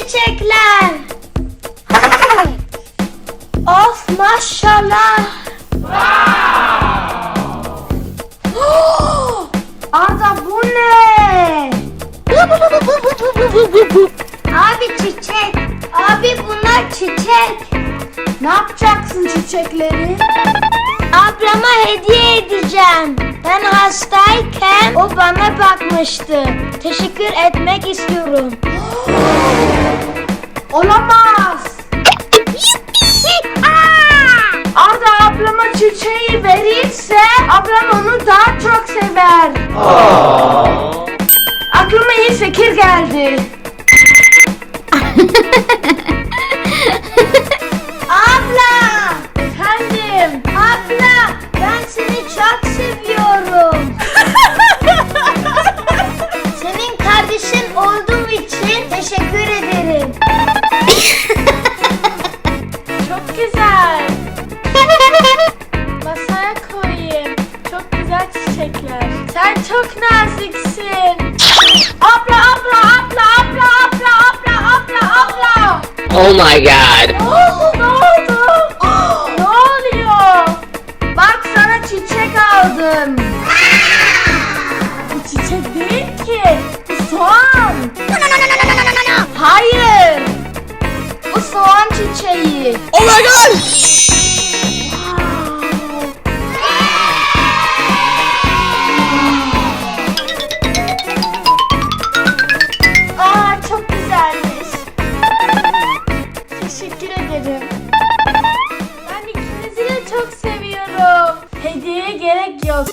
çiçekler. Of maşallah. Arda bu ne? Abi çiçek. Abi bunlar çiçek. Ne yapacaksın çiçekleri? Ablama hediye edeceğim. Ben hastayken o bana bakmıştı. Teşekkür etmek istiyorum. Olamaz. Arda ablama çiçeği verirse ablam onu daha çok sever. Aklıma iyi fikir geldi. için teşekkür ederim. çok güzel. Masaya koyayım. Çok güzel çiçekler. Sen çok naziksin. Abla abla abla abla abla abla abla abla. Oh my god. Ne oldu? Ne oldu? ne oluyor? Bak sana çiçek aldım. Bu çiçek değil Hayır. Bu soğan çiçeği. Oh my god. Aa, çok güzelmiş. Teşekkür ederim. Ben ikinizi de çok seviyorum. Hediyeye gerek yok.